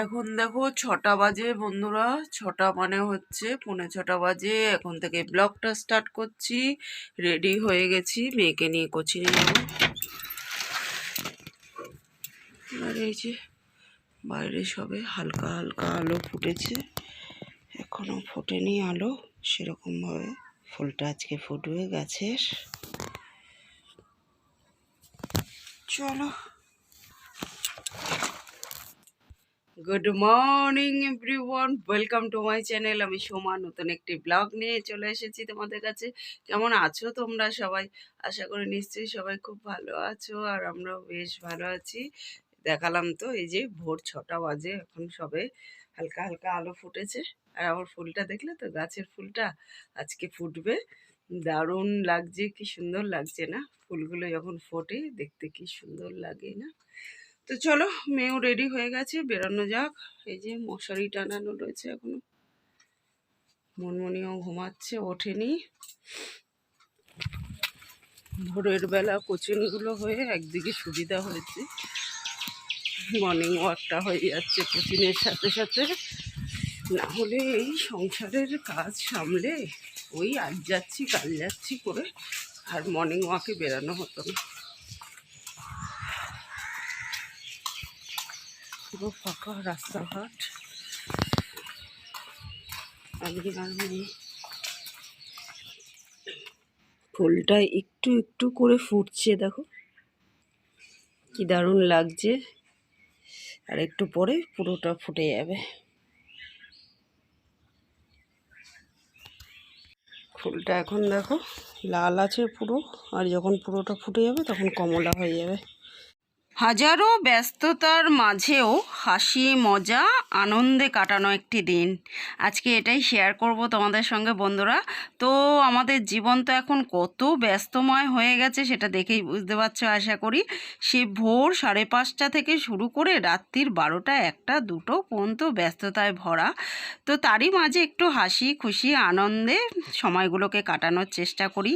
এখন দেখো ছটা বাজে বন্ধুরা, ছটা মানে হচ্ছে পৌনে ছটা বাজে। এখন থেকে ব্লগটা স্টার্ট করছি। রেডি হয়ে গেছি, মেয়েকে নিয়ে কোচিংয়ে যাব। আর এই যে বাইরে সবে হালকা হালকা আলো ফুটেছে। এখনও ফোটেনি আলো, সেরকমভাবে ফুলটা আজকে ফুটবে গাছের চলো। Good morning everyone welcome to my channel আমি সোমা, নতুন একটি ব্লগ নিয়ে চলে এসেছি তোমাদের কাছে। কেমন আছো তোমরা সবাই? আশা করি নিশ্চয়ই সবাই খুব ভালো আছো আর আমরাও বেশ ভালো আছি। দেখালাম তো, এই যে ভোর ছটা বাজে, এখন সবে হালকা হালকা আলো ফুটেছে। আর আমার ফুলটা দেখলে তো, গাছের ফুলটা আজকে ফুটবে। দারুণ লাগছে, কি সুন্দর লাগছে না? ফুলগুলো যখন ফোটে, দেখতে কি সুন্দর লাগে না? তো চলো, মেয়েও রেডি হয়ে গেছে, বেরোনো যাক। এই যে মশারি টানানো রয়েছে এখনও। মনমনিও ঘুমাচ্ছে, ওঠেনি। ভোরের বেলা কোচিংগুলো হয়ে একদিকে সুবিধা হয়েছে। মর্নিং ওয়াকটা হয়ে যাচ্ছে কোচিংয়ের সাথে সাথে। না হলে এই সংসারের কাজ সামলে, ওই আজ যাচ্ছি, কাল যাচ্ছি করে আর মর্নিং ওয়াকে বেরানো হতো না। পুরো ফাঁকা রাস্তাঘাট। আমি আমি ফুলটা একটু একটু করে ফুটছে, দেখো। কি দারুণ লাগছে। আর একটু পরে পুরোটা ফুটে যাবে। ফুলটা এখন দেখো, লাল আছে পুরো। আর যখন পুরোটা ফুটে যাবে, তখন কমলা হয়ে যাবে। হাজারো ব্যস্ততার মাঝেও হাসি, মজা, আনন্দে কাটানো একটি দিন। আজকে এটাই শেয়ার করব তোমাদের সঙ্গে বন্ধুরা। তো আমাদের জীবন তো এখন কত ব্যস্তময় হয়ে গেছে সেটা দেখেই বুঝতে পারছ, আশা করি। সে ভোর সাড়ে পাঁচটা থেকে শুরু করে রাত্রির বারোটা, একটা, দুটো পর্যন্ত ব্যস্ততায় ভরা। তো তারই মাঝে একটু হাসি, খুশি, আনন্দে সময়গুলোকে কাটানোর চেষ্টা করি।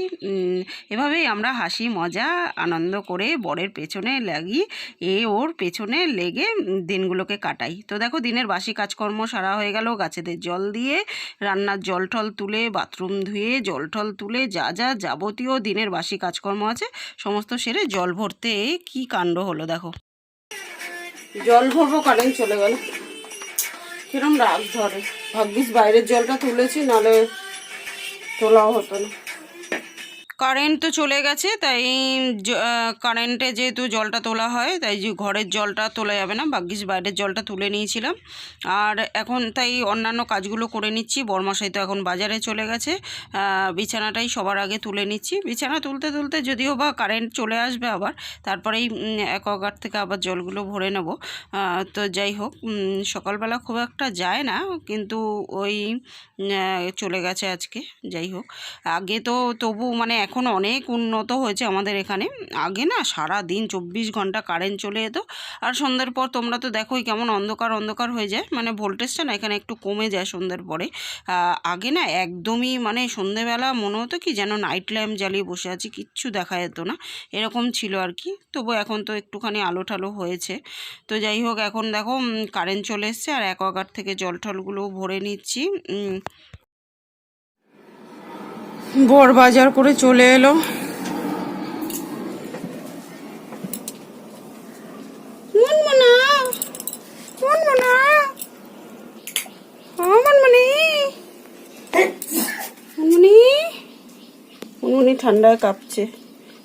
এভাবেই আমরা হাসি, মজা, আনন্দ করে বরের পেছনে লাগি। এ ওর পেছনে লেগে দিনগুলোকে কাটাই। তো দেখো, দিনের বাসি কাজকর্ম সারা হয়ে গেল। গাছেদের জল দিয়ে, রান্নার জল টল তুলে, বাথরুম ধুয়ে, জল টল তুলে, যা যা যাবতীয় দিনের বাসি কাজকর্ম আছে, সমস্ত সেরে জল ভরতে কি কাণ্ড হলো দেখো। জল ভরবো কারেন্ট চলে গেল। কিরম রাগ ধরে। ভাগ্যিস বাইরের জলটা তুলেছি, নালে তোলাও হতো না। কারেন্ট তো চলে গেছে, তাই কারেন্টে যেহেতু জলটা তোলা হয়, তাই যে ঘরের জলটা তোলা যাবে না বাগিস বাইরের জলটা তুলে নিয়েছিলাম। আর এখন তাই অন্যান্য কাজগুলো করে নিচ্ছি, বরমাসাই তো এখন বাজারে চলে গেছে। বিছানাটাই সবার আগে তুলে নিচ্ছি। বিছানা তুলতে তুলতে যদিও বা কারেন্ট চলে আসবে আবার, তারপরেই অ্যাকোয়াগার্ড থেকে আবার জলগুলো ভরে নেব। তো যাই হোক সকালবেলা খুব একটা যায় না, কিন্তু ওই চলে গেছে আজকে, যাই হোক। আগে তো তবু মানে এখন অনেক উন্নত হয়েছে আমাদের এখানে। আগে না সারা দিন চব্বিশ ঘণ্টা কারেন্ট চলে যেত। আর সন্ধ্যের পর তোমরা তো দেখোই কেমন অন্ধকার অন্ধকার হয়ে যায়। মানে ভোল্টেজটা না এখানে একটু কমে যায় সন্ধ্যের পরে। আগে না একদমই মানে সন্ধেবেলা মনে হতো কি যেন নাইট ল্যাম্প জ্বালিয়ে বসে আছি, কিচ্ছু দেখা যেত না। এরকম ছিল আর কি। তবু এখন তো একটুখানি আলো ঠালো হয়েছে। তো যাই হোক, এখন দেখো কারেন্ট চলে এসছে। আর অ্যাকোয়াগার্ড থেকে জল টলগুলো ভরে নিচ্ছি। বর বাজার করে চলে এলো। ঠান্ডায় কাঁপছে।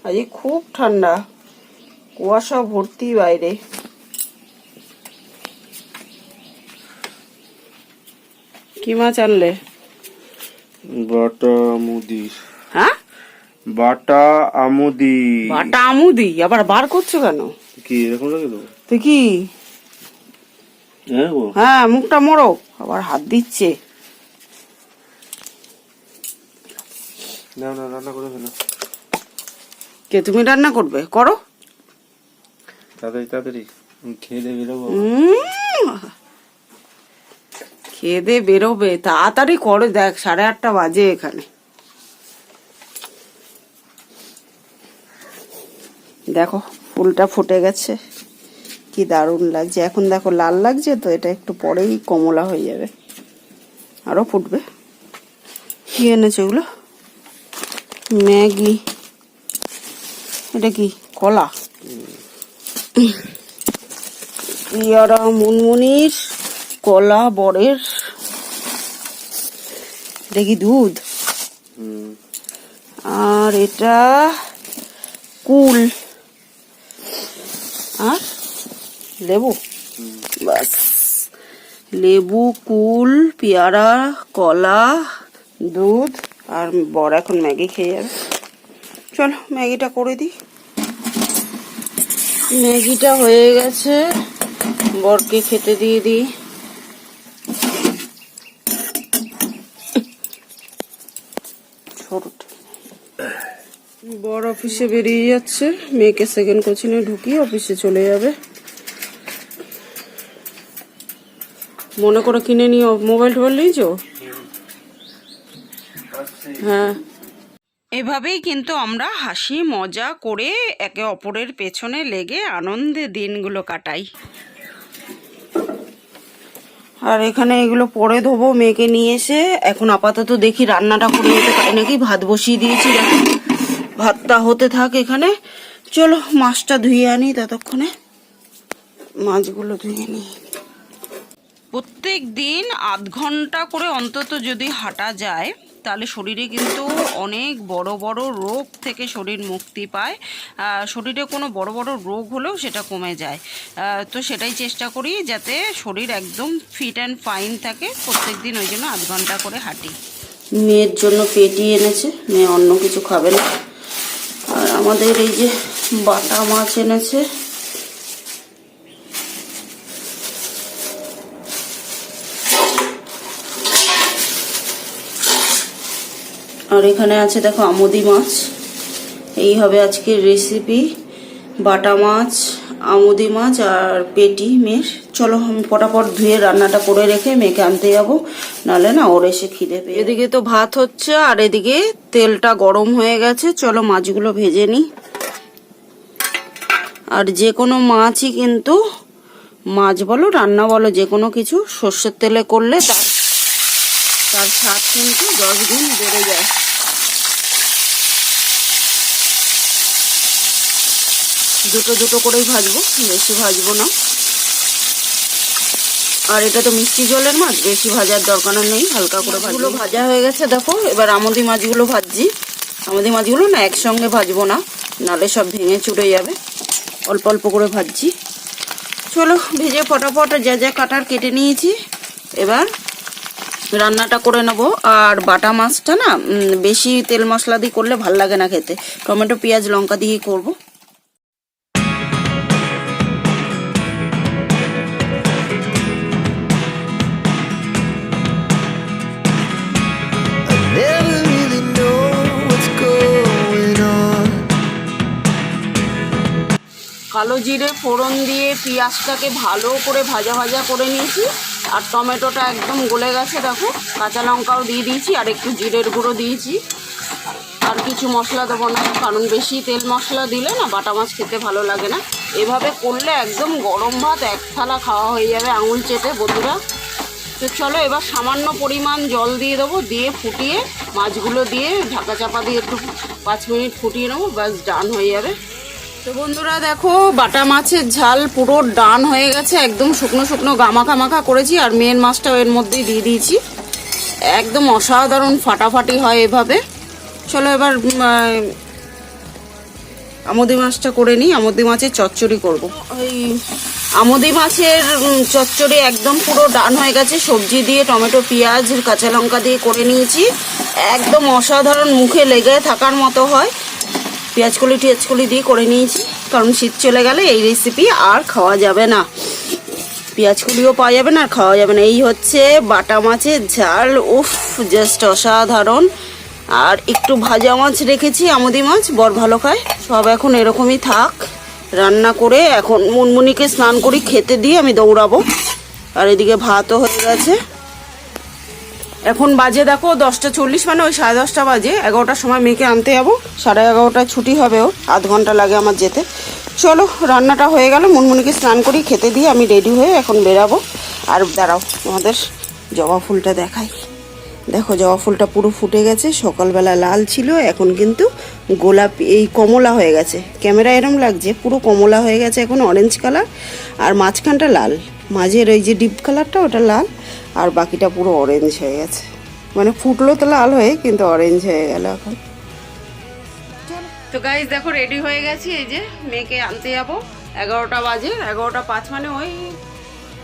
আজকে খুব ঠান্ডা। কুয়াশা ভর্তি বাইরে। কি মাছ আনলে? বাটা আমুদি হ্যাঁ? বাটা আমুদি বাটা আমুদি আবার বার করছ কেন? কি এরকম লাগে তো? তুই কি? হ্যাঁ হ্যাঁ মুখটা মোড়ো। আবার হাত দিচ্ছে। না না রান্না করে ফেলো। কে তুমি রান্না করবে? করো। তাড়াতাড়ি তাড়াতাড়ি। খেয়ে উম, খেয়ে দে বেরোবে। তাড়াতাড়ি করে দেখ সাড়ে আটটা বাজে এখানে। দেখো ফুলটা ফুটে গেছে। কি দারুণ লাগছে। এখন দেখো লাল লাগছে তো এটা একটু পরেই কমলা হয়ে যাবে। আরও ফুটবে। কি এনেছে ওগুলো ম্যাগি। এটা কি? কলা? ইয়ারা মুনমুনির কলা বরের। দেখি দুধ। আর এটা কুল। আর লেবু। বাস লেবু কুল পেয়ারা কলা দুধ। আর বড় এখন ম্যাগি খেয়ে যাবে। চলো ম্যাগিটা করে দিই। ম্যাগিটা হয়ে গেছে। বরকে খেতে দিয়ে দিই ছোট বড় অফিসে বেরিয়ে যাচ্ছে। মেয়েকে সেকেন্ড কোচিংয়ে ঢুকিয়ে অফিসে চলে যাবে। মনে করে কিনে নিও মোবাইল টোবাইল নিয়েছো হ্যাঁ। এভাবেই কিন্তু আমরা হাসি মজা করে একে অপরের পেছনে লেগে আনন্দে দিনগুলো কাটাই। আর এখানে এগুলো পরে ধোবো মেয়েকে নিয়ে এসে। এখন আপাতত দেখি রান্নাটা করে নিতে পারি নাকি? ভাত বসিয়ে দিয়েছি দেখো। ভাতটা হতে থাক এখানে। চলো মাছটা ধুয়ে আনি ততক্ষণে। মাছগুলো ধুয়ে নিই। প্রত্যেক দিন আধ ঘণ্টা করে অন্তত যদি হাঁটা যায় তাহলে শরীরে কিন্তু অনেক বড় বড় রোগ থেকে শরীর মুক্তি পায়। শরীরে কোনো বড় বড় রোগ হলেও সেটা কমে যায়। তো সেটাই চেষ্টা করি যাতে শরীর একদম ফিট অ্যান্ড ফাইন থাকে। প্রত্যেক দিন ওই জন্য আধ ঘণ্টা করে হাঁটি। মেয়ের জন্য পেটি এনেছে মেয়ে অন্য কিছু খাবে না। আমাদের এই যে বাটা মাছ এনেছে। আর এখানে আছে দেখো আমুদি মাছ। এই হবে আজকের রেসিপি বাটা মাছ, আমুদি মাছ আর পেটি মেয়ের। চলো, আমি ফটাফট ধুয়ে রান্নাটা করে রেখে মেয়েকে আনতে যাব। নাহলে না ওর এসে খিদে পেয়ে এদিকে তো ভাত হচ্ছে, আর এদিকে তেলটা গরম হয়ে গেছে। চলো মাছগুলো ভেজে নিই। আর যে কোনো মাছই কিন্তু, মাছ বলো, রান্না বলো, যে কোনো কিছু সর্ষের তেলে করলে তার তার স্বাদ কিন্তু দশ গুণ বেড়ে যায়। দুটো দুটো করেই ভাজবো, বেশি ভাজবো না। আর এটা তো মিষ্টি জলের মাছ, বেশি ভাজার দরকার নেই, হালকা করে ভাজগুলো ভাজা হয়ে গেছে, দেখো, এবার আমদি মাছগুলো ভাজছি। আমদি মাছগুলো না একসঙ্গে ভাজবো না, নালে সব ভেঙে চুড়ে যাবে। অল্প অল্প করে ভাজছি। চলো, ভেজে ফটাফট যা যা কাটার কেটে নিয়েছি। এবার রান্নাটা করে নেব। আর বাটা মাছটা না বেশি তেল মশলা দিয়ে করলে ভালো লাগে না খেতে। টমেটো, পেঁয়াজ, লঙ্কা দিয়ে করব। কালো জিরে ফোড়ন দিয়ে পেঁয়াজটাকে ভালো করে ভাজা ভাজা করে নিয়েছি। আর টমেটোটা একদম গলে গেছে, দেখো। কাঁচা লঙ্কাও দিয়ে দিয়েছি, আর একটু জিরের গুঁড়ো দিয়েছি। আর কিছু মশলা দেবো না, কারণ বেশি তেল মশলা দিলে না বাটা মাছ খেতে ভালো লাগে না। এভাবে করলে একদম গরম ভাত এক থালা খাওয়া হয়ে যাবে আঙুল চেটে, বন্ধুরা। তো চলো, এবার সামান্য পরিমাণ জল দিয়ে দেবো, দিয়ে ফুটিয়ে মাছগুলো দিয়ে ঢাকা চাপা দিয়ে একটু পাঁচ মিনিট ফুটিয়ে নেব, ব্যাস, ডান হয়ে যাবে। তো বন্ধুরা দেখো, বাটা মাছের ঝাল পুরো ডান হয়ে গেছে, একদম শুকনো শুকনো গামাখা মাখা করেছি, আর মেন মাছটাও এর মধ্যেই দিয়ে দিয়েছি। একদম অসাধারণ ফাটাফাটি হয় এভাবে। চলো এবার আমুদি মাছটা করে নিই, আমুদি মাছের চচ্চড়ি করব। ওই আমুদি মাছের চচ্চড়ি একদম পুরো ডান হয়ে গেছে, সবজি দিয়ে, টমেটো, পেঁয়াজ, কাঁচা লঙ্কা দিয়ে করে নিয়েছি। একদম অসাধারণ মুখে লেগে থাকার মতো হয়। পেঁয়াজ কলি, টিয়াজ কলি দিয়ে করে নিয়েছি, কারণ শীত চলে গেলে এই রেসিপি আর খাওয়া যাবে না। পেঁয়াজ কুলিও পাওয়া যাবে না, আর খাওয়া যাবে না। এই হচ্ছে বাটা মাছের ঝাল, উফ জাস্ট অসাধারণ। আর একটু ভাজা মাছ রেখেছি, আমুদি মাছ, বর ভালো খায়। সব এখন এরকমই থাক। রান্না করে এখন মুনমুনিকে স্নান করি, খেতে দিয়ে আমি দৌড়াবো। আর এদিকে ভাতও হয়ে গেছে। এখন বাজে দেখো দশটা চল্লিশ মানে ওই সাড়ে দশটা বাজে। এগারোটার সময় মেয়েকে আনতে যাব। সাড়ে এগারোটায় ছুটি হবে ও আধ ঘণ্টা লাগে আমার যেতে। চলো, রান্নাটা হয়ে গেল। মুনমুনিকে স্নান করি খেতে দিয়ে আমি রেডি হয়ে এখন বেরাবো। আর দাঁড়াও, তোমাদের জবা ফুলটা দেখাই। দেখো, জবা ফুলটা পুরো ফুটে গেছে। সকালবেলা লাল ছিল, এখন কিন্তু গোলাপি, এই কমলা হয়ে গেছে। ক্যামেরা এরম লাগছে, পুরো কমলা হয়ে গেছে, এখন অরেঞ্জ কালার আর মাঝখানটা লাল। মাঝের ওই যে ডিপ কালারটা ওটা লাল। আর বাকিটা পুরো অরেঞ্জ হয়ে গেছে। মানে ফুটলো তো লাল হয়ে, কিন্তু অরেঞ্জ হয়ে গেল এখন। তো গাইজ দেখো রেডি হয়ে গেছি, এই যে মেয়েকে আনতে যাব। এগারোটা বাজে, এগারোটা পাঁচ মানে ওই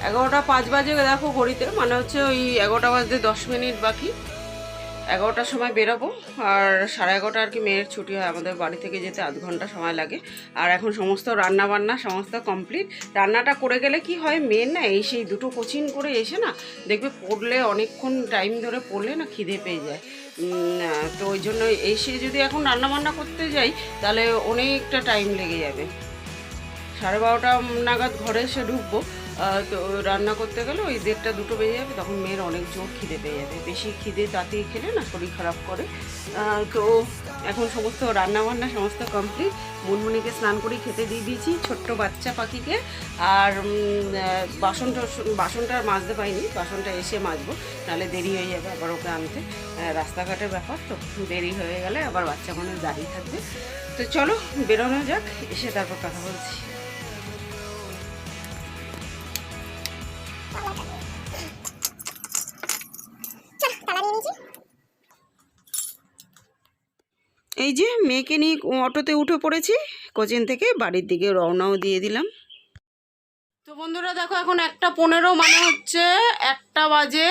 এগারোটা পাঁচ বাজে দেখো ঘড়িতে মানে হচ্ছে ওই এগারোটা বাজতে দশ মিনিট বাকি। এগারোটার সময় বেরোবো, আর সাড়ে এগারোটা আর কি মেয়ের ছুটি হয়, আমাদের বাড়ি থেকে যেতে আধ ঘণ্টা সময় লাগে। আর এখন সমস্ত রান্না বান্না সমস্ত কমপ্লিট রান্নাটা করে গেলে কি হয় মেয়ের না এই সেই দুটো কোচিং করে এসে না দেখবে পড়লে অনেকক্ষণ টাইম ধরে পড়লে না খিদে পেয়ে যায়। তো ওই জন্য এসে যদি এখন রান্না বান্না করতে যাই, তাহলে অনেকটা টাইম লেগে যাবে। সাড়ে বারোটা নাগাদ ঘরে এসে ঢুকবো তো রান্না করতে গেলে ওই দেড়টা, দুটো বেজে যাবে, তখন মেয়ের অনেক জোর খিদে পেয়ে যাবে। বেশি খিদে তাতেই খেলে না, শরীর খারাপ করে। তো এখন সমস্ত রান্না বান্না সমস্ত কমপ্লিট মুনমুনিকে স্নান করে খেতে দিয়ে দিয়েছি, ছোট্ট বাচ্চা পাখিকে। আর বাসনটা বাসনটা আর মাজতে পাইনি বাসনটা এসে মাজবো, নাহলে দেরি হয়ে যাবে আবার ওকে আনতে। রাস্তাঘাটের ব্যাপার তো, দেরি হয়ে গেলে আবার বাচ্চা মানুষ দাঁড়িয়ে থাকবে। তো চলো, বেরোনো যাক, এসে তারপর কথা বলছি। এই যে মেয়েকে নিয়ে অটোতে উঠে পড়েছি, কোচিন থেকে বাড়ির দিকে রওনাও দিয়ে দিলাম। তো বন্ধুরা দেখো, এখন একটা পনেরো মানে হচ্ছে একটা বাজে,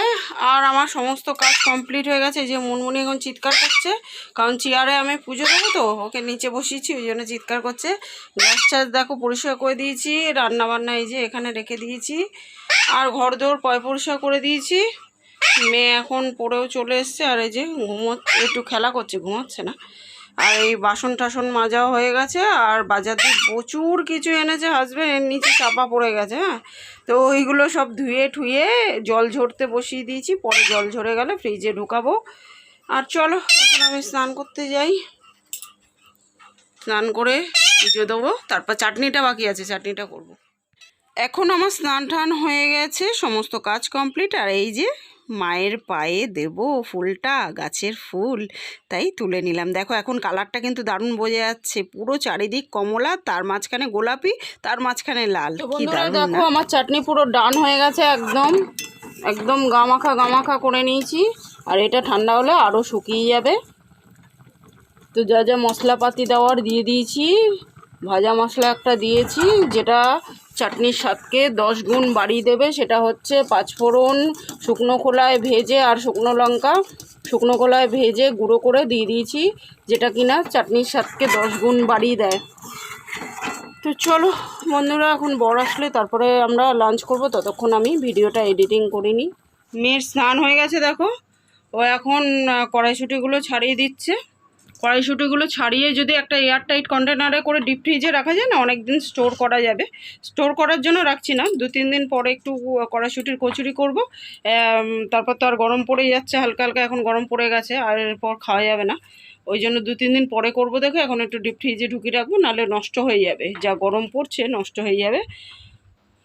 আর আমার সমস্ত কাজ কমপ্লিট হয়ে গেছে। যে মুনমুনি এখন চিৎকার করছে, কারণ চেয়ারে আমি পুজো দেবো তো, ওকে নিচে বসিয়েছি, ওই জন্য চিৎকার করছে। গ্যাস চার্জ দেখো পরিষ্কার করে দিয়েছি রান্না বান্না এই যে এখানে রেখে দিয়েছি, আর ঘর দৌড় পয় পরিষ্কার করে দিয়েছি। মেয়ে এখন পড়েও চলে এসছে, আর এই যে ঘুমোচ্ছে, একটু খেলা করছে, ঘুমাচ্ছে না। আর এই বাসন টাসন মাজাও হয়ে গেছে, আর বাজার দিয়ে প্রচুর কিছু এনেছে হাজব্যান্ড এর নিচে চাপা পড়ে গেছে হ্যাঁ? তো ওইগুলো সব ধুয়ে ঠুয়ে জল ঝরতে বসিয়ে দিয়েছি, পরে জল ঝরে গেলে ফ্রিজে ঢুকাবো। আর চলো, এখন আমি স্নান করতে যাই। স্নান করে পুজো দেবো, তারপর চাটনিটা বাকি আছে, চাটনিটা করব। এখন আমার স্নান টান হয়ে গেছে, সমস্ত কাজ কমপ্লিট আর এই যে মায়ের পায়ে দেব ফুলটা গাছের ফুল। তাই তুলে নিলাম। দেখো এখন কালারটা কিন্তু দারুণ বোঝা যাচ্ছে। পুরো চারিদিক কমলা তার মাঝখানে গোলাপি তার মাঝখানে লাল। দেখো আমার চাটনি পুরো ডান হয়ে গেছে একদম। একদম গামাখা গামাখা করে নিয়েছি। আর এটা ঠান্ডা হলে আরও শুকিয়ে যাবে। তো যা যা মশলাপাতি দেওয়ার দিয়ে দিয়েছি। ভাজা মশলা একটা দিয়েছি, যেটা চাটনির স্বাদকে দশ গুণ বাড়িয়ে দেবে। সেটা হচ্ছে পাঁচফোড়ন, শুকনো খোলায় ভেজে আর শুকনো লঙ্কা। শুকনো খোলায় ভেজে গুঁড়ো করে দিয়ে দিয়েছি, যেটা কিনা চাটনির স্বাদকে দশ গুণ বাড়িয়ে দেয়। তো চলো বন্ধুরা, এখন বড় আসলে, তারপরে আমরা লাঞ্চ করব। ততক্ষণ আমি ভিডিওটা এডিটিং করিনি মেয়ের স্নান হয়ে গেছে, দেখো। ও এখন কড়াইশুঁটিগুলো ছাড়িয়ে দিচ্ছে। কড়াইশুঁটিগুলো ছাড়িয়ে যদি একটা এয়ার টাইট কন্টেনারে করে ডিপ ফ্রিজে রাখা যায় না অনেক দিন স্টোর করা যাবে। স্টোর করার জন্য রাখছি না। দু, তিন দিন পরে একটু কড়াইশুঁটির কচুরি করব। তারপর তো আর গরম পড়ে যাচ্ছে, হালকা হালকা এখন গরম পড়ে গেছে, আর এরপর খাওয়া যাবে না। ওই জন্য দু, তিন দিন পরে করব, দেখো, এখন একটু ডিপ ফ্রিজে ঢুকিয়ে রাখব, নাহলে নষ্ট হয়ে যাবে। যা গরম পড়ছে, নষ্ট হয়ে যাবে।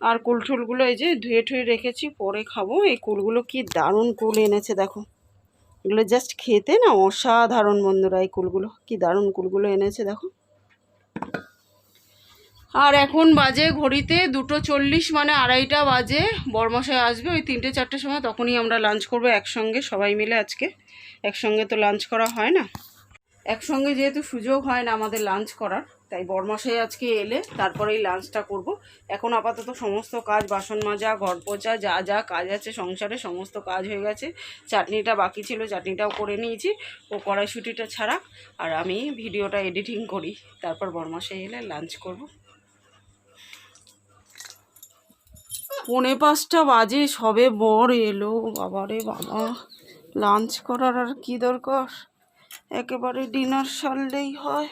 আর কুল টুলগুলো এই যে ধুয়ে ঠুয়ে রেখেছি, পরে খাব। এই কুলগুলো কি দারুণ কুল এনেছে, দেখো। এগুলো জাস্ট খেতে না অসাধারণ বন্ধুরা, এই কুলগুলো। কি দারুণ কুলগুলো এনেছে, দেখো। আর এখন বাজে ঘড়িতে দুটো চল্লিশ মানে আড়াইটা বাজে। বরমশাই আসবে, ওই তিনটে, চারটের সময় তখনই আমরা লাঞ্চ করব একসঙ্গে, সবাই মিলে আজকে। একসঙ্গে তো লাঞ্চ করা হয় না। একসঙ্গে যেহেতু সুযোগ হয় না আমাদের লাঞ্চ করার। তাই বরমাসাই আজকে এলে তারপরেই লাঞ্চটা করব। এখন আপাতত সমস্ত কাজ, বাসন মাজা, ঘর পোছা, যা যা কাজ আছে সংসারে সমস্ত কাজ হয়ে গেছে। চাটনিটা বাকি ছিল, চাটনিটাও করে নিয়েছি। ও কড়াইশুটিটা ছাড়া আর আমি ভিডিওটা এডিটিং করি। তারপর বরমাসাই এলে লাঞ্চ করব। পৌনে পাঁচটা বাজে, সবে বর এলো। বাবারে বাবা, লাঞ্চ করার আর কি দরকার? একেবারে ডিনার সারলেই হয়।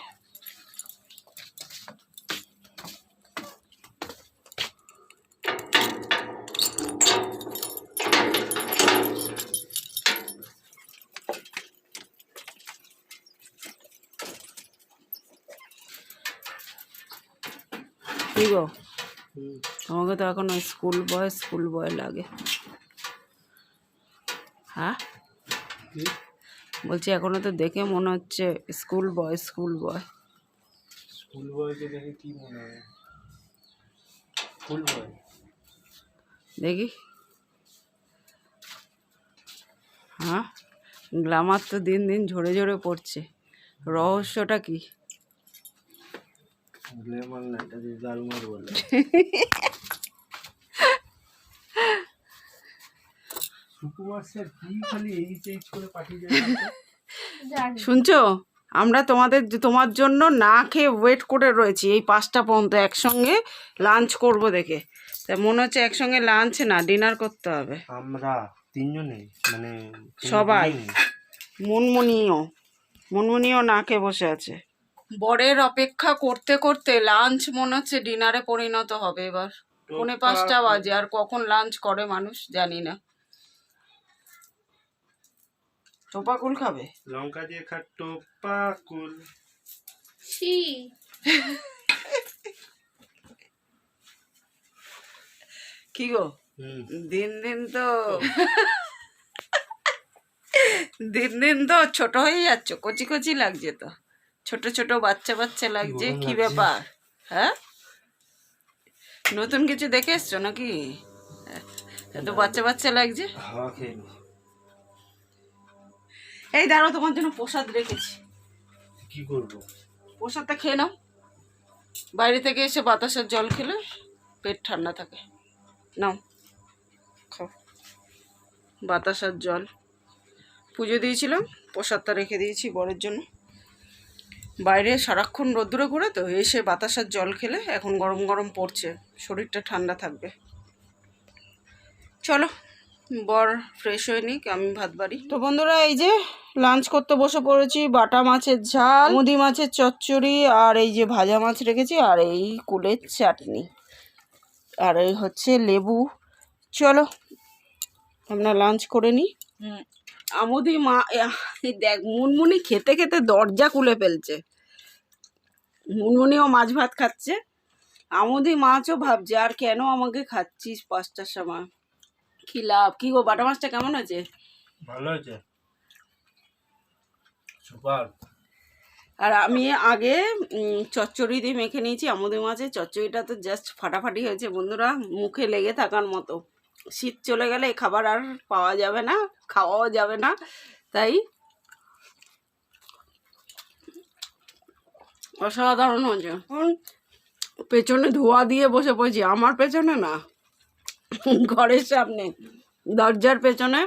গো তোমাকে তো এখন ওই স্কুল বয় স্কুল বয় লাগে। হ্যাঁ? বলছি এখনও তো দেখে মনে হচ্ছে school boy school boy school বয়কে দেখে কি মনে হয়? স্কুল বয় দেখি। হ্যাঁ? গ্লামার তো দিন দিন ঝরে ঝরে পড়ছে। রহস্যটা কি? গ্ল্যামার না এটা দিয়ে দারুমার বলে সুকুমার স্যার কি খালি এইচ এইচ করে পাঠিয়ে যায় শুনছো? আমরা তোমাদের তোমার জন্য না খেয়ে ওয়েট করে রয়েছি। এই পাঁচটা পর্যন্ত একসঙ্গে লাঞ্চ করব দেখে। তা মনে হচ্ছে একসঙ্গে লাঞ্চ না ডিনার করতে হবে। আমরা তিনজনে মানে সবাই। মুনমুনিও মনমনিও না খেয়ে বসে আছে। বরের অপেক্ষা করতে করতে লাঞ্চ মনে হচ্ছে ডিনারে পরিণত হবে এবার। পৌনে পাঁচটা বাজে আর কখন লাঞ্চ করে মানুষ জানি না। টোপাকুল খাবে? লঙ্কা দিয়ে খাট্টো পাকুল কি গো? দিন দিন তো দিন দিন তো ছোট হয়ে যাচ্ছ কচি কচি লাগছে তো। ছোট ছোট বাচ্চা বাচ্চা লাগছে কি ব্যাপার? হ্যাঁ? নতুন কিছু দেখে এসছো নাকি? এত বাচ্চা বাচ্চা লাগছে? এই দাঁড়াও তোমার জন্য প্রসাদ রেখেছি। কি করব? প্রসাদটা খেয়ে নাও। বাইরে থেকে এসে বাতাসের জল খেলে পেট ঠান্ডা থাকে। নাও খাও। বাতাসার জল। পুজো দিয়েছিলাম প্রসাদটা রেখে দিয়েছি বরের জন্য। বাইরে সারাক্ষণ রোদ্দুরে ঘুরে তো এসে বাতাসার জল খেলে এখন গরম গরম পড়ছে শরীরটা ঠান্ডা থাকবে। চলো বর ফ্রেশ হয়ে নিক আমি ভাত বাড়ি। তো বন্ধুরা এই যে লাঞ্চ করতে বসে পড়েছি বাটা মাছের ঝাল মুদি মাছের চচ্চড়ি আর এই যে ভাজা মাছ রেখেছি আর এই কুলের চাটনি। আর এই হচ্ছে লেবু। চলো আমরা লাঞ্চ করে নিই আমুদি মা দেখ মুনমুনি খেতে খেতে দরজা খুলে ফেলছে। মুনমুনিও মাছ ভাত খাচ্ছে। আমুদি মাছও ভাবছে আর কেন আমাকে খাচ্ছিস পাঁচটার সময়? কি লাভ? কি গো বাটা মাছটা কেমন আছে ভালো হয়েছে। সুপার। আর আমি আগে চচ্চড়ি দিয়ে মেখে নিয়েছি আমুদি মাছের চচ্চড়িটা তো জাস্ট ফাটাফাটি হয়েছে বন্ধুরা মুখে লেগে থাকার মতো। শীত চলে গেলে খাবার আর পাওয়া যাবে না, খাওয়াও যাবে না, তাই অসাধারণ হয়েছে পেছনে ধোয়া দিয়ে বসে পড়েছি, আমার পেছনে না, ঘরের সামনে, দরজার পেছনে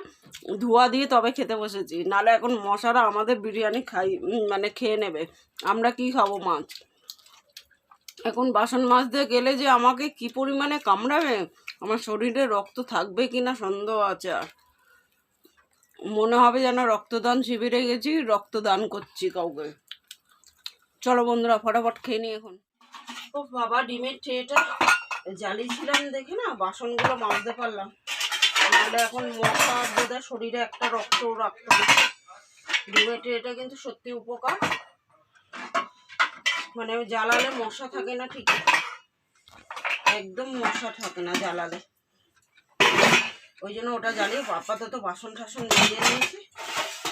ধোয়া দিয়ে তবে খেতে বসেছি, নালে এখন মশারা আমাদের বিরিয়ানি খাই মানে খেয়ে নেবে, আমরা কি খাব মাছ? এখন বাসন মাছ দিয়ে গেলে যে আমাকে কি পরিমাণে কামড়াবে? আমার শরীরে রক্ত থাকবে কি না সন্দেহ আছে আর। মনে হবে যেন রক্তদান শিবিরে গেছি, রক্তদান করছি কাউকে। চলো বন্ধুরা, ফটাফট খেয়ে নি এখন। ও বাবা, ডিমের ট্রেটা জ্বালিয়েছিলাম দেখে না, বাসনগুলো মাজতে পারলাম। নাহলে এখন মশা বোধ শরীরে একটা রক্ত রাখতে হবে। ডিমের ট্রেটা কিন্তু সত্যি উপকার। মানে জ্বালালে মশা থাকে না ঠিক একদম মশা থাকে না জ্বালালে। ওই জন্য ওটা জ্বালিয়ে আপাতত বাসন টাসন দিয়ে নিয়েছি।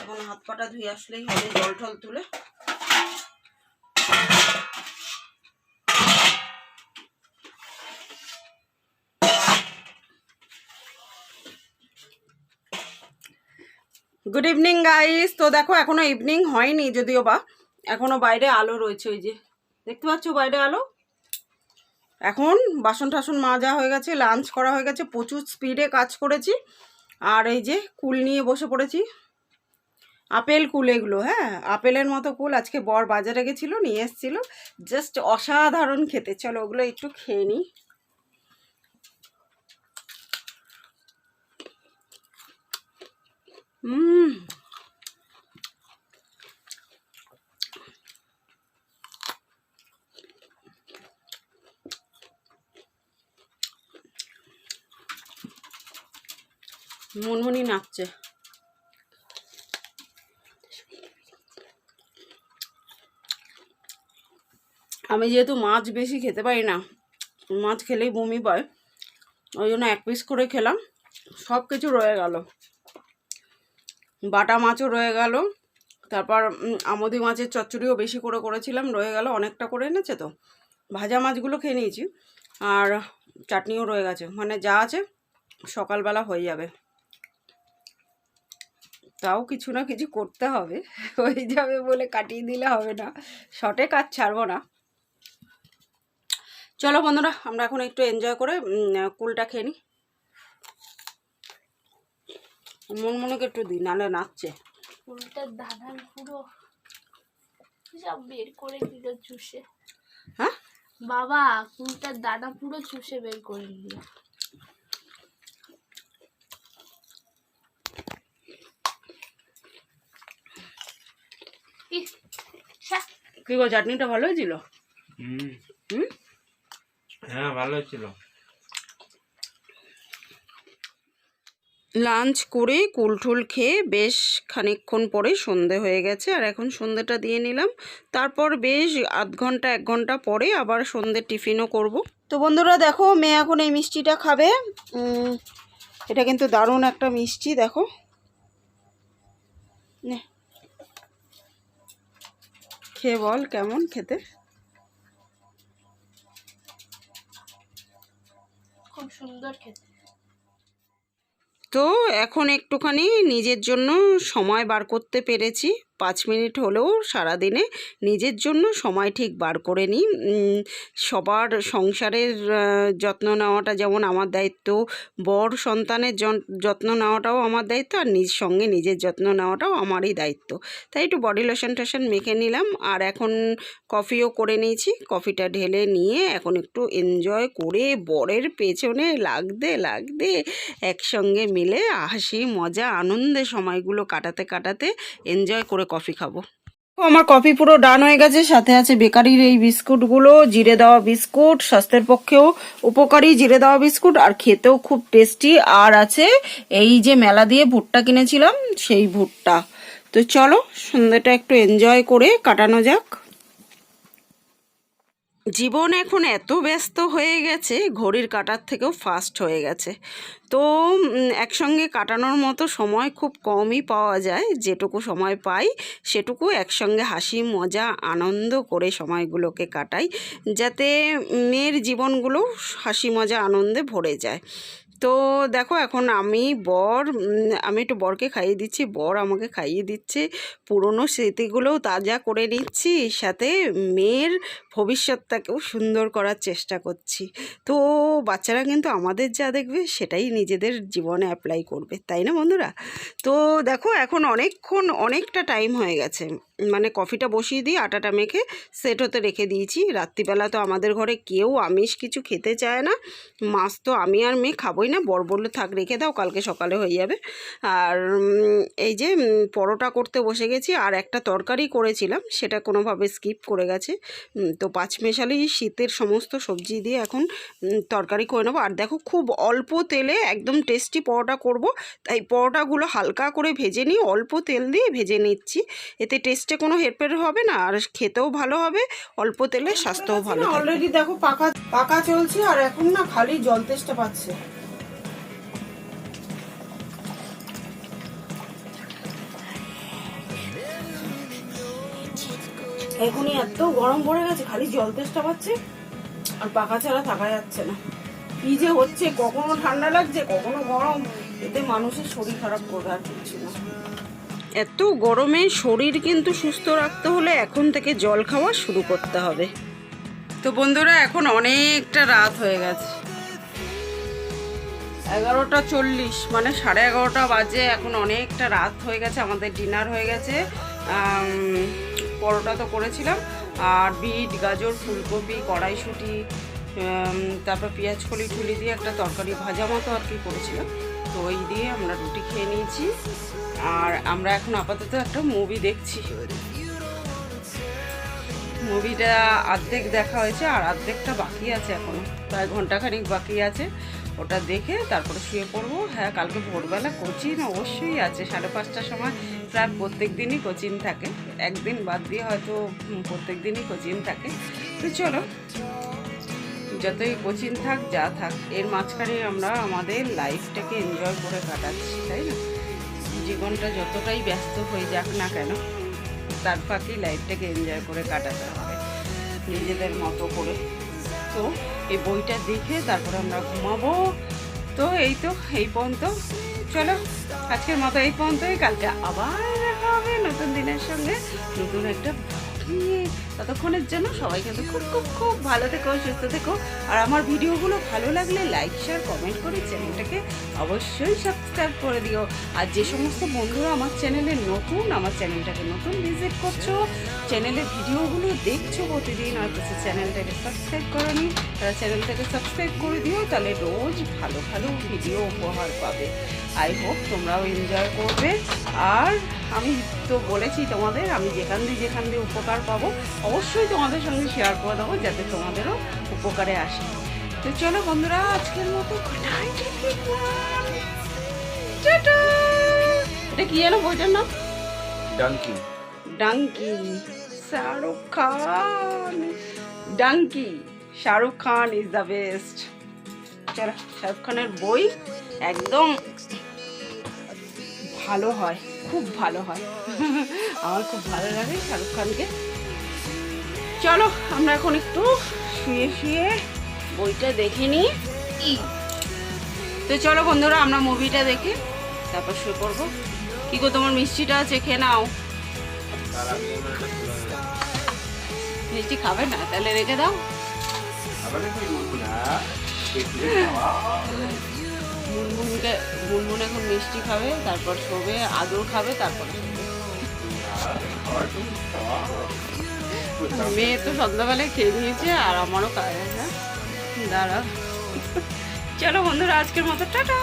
এখন হাত পাটা ধুয়ে আসলেই হবে জল টল তুলে। গুড ইভিনিং গাইস তো দেখো, এখনও ইভিনিং হয়নি যদিও বা, এখনও বাইরে আলো রয়েছে ওই যে। দেখতে পাচ্ছ বাইরে আলো? এখন বাসন টাসন মাজা হয়ে গেছে লাঞ্চ করা হয়ে গেছে, প্রচুর স্পিডে কাজ করেছি। আর এই যে কুল নিয়ে বসে পড়েছি। আপেল কুল এগুলো হ্যাঁ আপেলের মতো কুল আজকে বর বাজারে গেছিল, নিয়ে এসেছিল। জাস্ট অসাধারণ খেতে। চলো ওগুলো একটু খেয়ে নিই। হুম মুনমুনি নাচছে। আমি যেহেতু মাছ বেশি খেতে পারি না, মাছ খেলেই বমি পায়, ওই জন্য এক পিস করে খেলাম, সব কিছু রয়ে গেল। বাটা মাছও রয়ে গেল, তারপর আমোদি মাছের চচ্চড়িও বেশি করে করেছিলাম, রয়ে গেল অনেকটা করে, এনেছে তো? ভাজা মাছগুলো খেয়ে নিয়েছি, আর চাটনিও রয়ে গেছে মানে যা আছে সকালবেলা হয়ে যাবে। তাও কিছু না কিছু করতে হবে। হয়ে যাবে বলে কাটিয়ে দিলে হবে না। শর্টে কাজ ছাড়বো না। চলো বন্ধুরা আমরা এখন একটু এনজয় করে কুলটা খেয়ে নিই মন মনেকে একটু দিই নালে নাচছে। ফুলটার দানা পুরো সব বের করে দিল চুষে। হ্যাঁ? বাবা কুলটার দানা পুরো চুষে বের করে দিল। কি গো চাটনিটা ভালো হয়েছিল? হুম। হুম? হ্যাঁ ভালো ছিল লাঞ্চ করে কুলঠুল খেয়ে বেশ খানিকক্ষণ পরে সন্ধে হয়ে গেছে আর এখন সন্ধেটা দিয়ে নিলাম। তারপর বেশ আধ ঘণ্টা এক ঘণ্টা পরে আবার সন্ধে টিফিনও করব। তো বন্ধুরা দেখো মেয়ে এখন এই মিষ্টিটা খাবে। এটা কিন্তু দারুণ একটা মিষ্টি দেখো। নে। খেয়ে বল কেমন খেতে? খুব সুন্দর খেতে। তো এখন একটুখানি নিজের জন্য সময় বার করতে পেরেছি। পাঁচ মিনিট হলেও সারাদিনে নিজের জন্য সময় ঠিক বার করে নিই। সবার সংসারের যত্ন নেওয়াটা যেমন আমার দায়িত্ব, বর সন্তানের যত্ন নেওয়াটাও আমার দায়িত্ব আর নিজ সঙ্গে নিজের যত্ন নেওয়াটাও আমারই দায়িত্ব। তাই একটু বডি লোশন টোশন মেখে নিলাম আর এখন কফিও করে নিয়েছি। কফিটা ঢেলে নিয়ে এখন একটু এনজয় করে বরের পেছনে লাগতে লাগতে একসঙ্গে মিলে হাসি, মজা, আনন্দে সময়গুলো কাটাতে কাটাতে এনজয় করে কফি খাব। আমার কফি পুরো ডান হয়ে গেছে। সাথে আছে বেকারির এই বিস্কুটগুলো, জিরে দেওয়া বিস্কুট, স্বাস্থ্যের পক্ষেও উপকারী জিরে দেওয়া বিস্কুট, আর খেতেও খুব টেস্টি আর আছে এই যে মেলা দিয়ে ভুট্টা কিনেছিলাম, সেই ভুট্টা। তো চলো, সন্ধ্যাটা একটু এনজয় করে কাটানো যাক। জীবন এখন এত ব্যস্ত হয়ে গেছে, ঘড়ির কাটার থেকেও ফাস্ট হয়ে গেছে। তো একসঙ্গে কাটানোর মতো সময় খুব কমই পাওয়া যায়, যেটুকু সময় পাই সেটুকু একসঙ্গে হাসি, মজা, আনন্দ করে সময়গুলোকে কাটাই, যাতে মেয়ের জীবনগুলো হাসি, মজা, আনন্দে ভরে যায়। তো দেখো এখন আমি বর আমি একটু বরকে খাইয়ে দিচ্ছি। বর আমাকে খাইয়ে দিচ্ছে। পুরনো স্মৃতিগুলোও তাজা করে নিচ্ছি। সাথে মেয়ের ভবিষ্যৎটাকেও সুন্দর করার চেষ্টা করছি। তো বাচ্চারা কিন্তু আমাদের যা দেখবে, সেটাই নিজেদের জীবনে অ্যাপ্লাই করবে। তাই না বন্ধুরা? তো দেখো এখন অনেকক্ষণ, অনেকটা টাইম হয়ে গেছে। মানে কফিটা বসিয়ে দিয়ে আটাটা মেখে সেট হতে রেখে দিয়েছি। রাত্রিবেলা তো আমাদের ঘরে কেউ আমিষ কিছু খেতে চায় না। মাছ তো আমি আর মেয়ে খাবোই না বর বললে থাক রেখে দাও কালকে সকালে হয়ে যাবে। আর এই যে পরোটা করতে বসে গেছি আর একটা তরকারি করেছিলাম সেটা কোনোভাবে স্কিপ করে গেছে। তো পাঁচমেশালি শীতের সমস্ত সবজি দিয়ে এখন তরকারি করে নেব। আর দেখো খুব অল্প তেলে একদম টেস্টি পরোটা করব। তাই পরোটাগুলো হালকা করে ভেজে নিই অল্প তেল দিয়ে ভেজে নিচ্ছি। এতে টেস্টে কোনো হেরফের হবে না আর খেতেও ভালো হবে অল্প তেলে স্বাস্থ্যও ভালো অলরেডি দেখো পাকা পাকা চলছে আর এখন না খালি জল তেষ্টা পাচ্ছে। এখনই এত গরম পড়ে গেছে, খালি জল তেষ্টা পাচ্ছে, আর পাখা ছাড়া থাকা যাচ্ছে না। কি যে হচ্ছে, কখনো ঠান্ডা লাগছে, কখনো গরম, এতে মানুষের শরীর খারাপ করবে আর কিছু না। এত গরমে শরীর কিন্তু সুস্থ রাখতে হলে এখন থেকে জল খাওয়া শুরু করতে হবে। তো বন্ধুরা, এখন অনেকটা রাত হয়ে গেছে। এগারোটা চল্লিশ মানে সাড়ে এগারোটা বাজে, এখন অনেকটা রাত হয়ে গেছে, আমাদের ডিনার হয়ে গেছে। পরোটা তো করেছিলাম, আর বিট, গাজর, ফুলকপি, কড়াইশুঁটি তারপর পেঁয়াজ কলি ঠুলি দিয়ে একটা তরকারি ভাজা মতো আর কি করেছিলাম। তো ওই দিয়ে আমরা রুটি খেয়ে নিয়েছি। আর আমরা এখন আপাতত একটা মুভি দেখছি। মুভিটা অর্ধেক দেখা হয়েছে, আর অর্ধেকটা বাকি আছে এখনও। প্রায় ঘন্টাখানিক বাকি আছে। ওটা দেখে তারপরে শুয়ে পড়ব। হ্যাঁ কালকে ভোরবেলা কোচিং অবশ্যই আছে। সাড়ে পাঁচটার সময় প্রায় প্রত্যেক দিনই কোচিং থাকে। একদিন বাদ দিয়ে হয়তো প্রত্যেক দিনই কোচিং থাকে। তো চলো, যতই কোচিং থাক, যা থাক, এর মাঝখানে আমরা আমাদের লাইফটাকে এনজয় করে কাটাচ্ছি, তাই না? জীবনটা যতটাই ব্যস্ত হয়ে যাক না কেন, তার ফাঁকেই লাইফটাকে এনজয় করে কাটাতে হবে। নিজেদের মতো করে। তো এই বইটা দেখে তারপরে আমরা ঘুমাবো। তো এই তো, এই পর্যন্ত। চলো, আজকের মতো এই পর্যন্তই। কালকে আবার দেখা হবে নতুন দিনের সঙ্গে। নতুন একটা ততক্ষণের জন্য সবাই কিন্তু খুব খুব খুব ভালো থেকো, সুস্থ থেকো। আর আমার ভিডিওগুলো ভালো লাগলে লাইক শেয়ার কমেন্ট করে চ্যানেলটাকে অবশ্যই সাবস্ক্রাইব করে দিও। আর যে সমস্ত বন্ধুরা আমার চ্যানেলে নতুন, আমার চ্যানেলটাকে নতুন ভিজিট করছ, চ্যানেলের ভিডিওগুলো দেখছ প্রতিদিন হয়তো সে চ্যানেলটাকে সাবস্ক্রাইব করনি, তারা চ্যানেলটাকে সাবস্ক্রাইব করে দিও, তাহলে রোজ ভালো ভালো ভিডিও উপহার পাবে। আই হোপ তোমরাও এনজয় করবে। আর আমি তো বলেছি তোমাদের আমি যেখান দিয়ে যেখান দিয়ে উপকার পাবো অবশ্যই তোমাদের সঙ্গে শেয়ার করে দেবো যাতে তোমাদেরও উপকারে আসে। তো চলো বন্ধুরা আজকের মতো। এটা কি যেন বইটার নাম? Dunki Dunki Shahrukh Khan. Dunki Shahrukh Khan is the best চলো শাহরুখ খানের বই একদম ভালো হয়, খুব ভালো হয়। আমার খুব ভালো লাগে শাহরুখ খানকে। চলো, আমরা এখন একটু শুয়ে শুয়ে বইটা দেখে নিই। তো চলো বন্ধুরা, আমরা মুভিটা দেখি, তারপর শুয়ে পড়ব। কি গো তোমার মিষ্টিটা আছে, খেয়ে নাও। মিষ্টি খাবে না, তাহলে রেখে দাও। আবার একটু বলব না একটু খাওয়া। মুনমুনকে মুনমুন এখন মিষ্টি খাবে, তারপর শোবে, আদর খাবে, তারপর। মেয়ে তো সন্ধ্যাবেলায় খেয়ে নিয়েছে আর আমারও কাজ আছে দাঁড়া চলো বন্ধুরা, আজকের মতো টাটা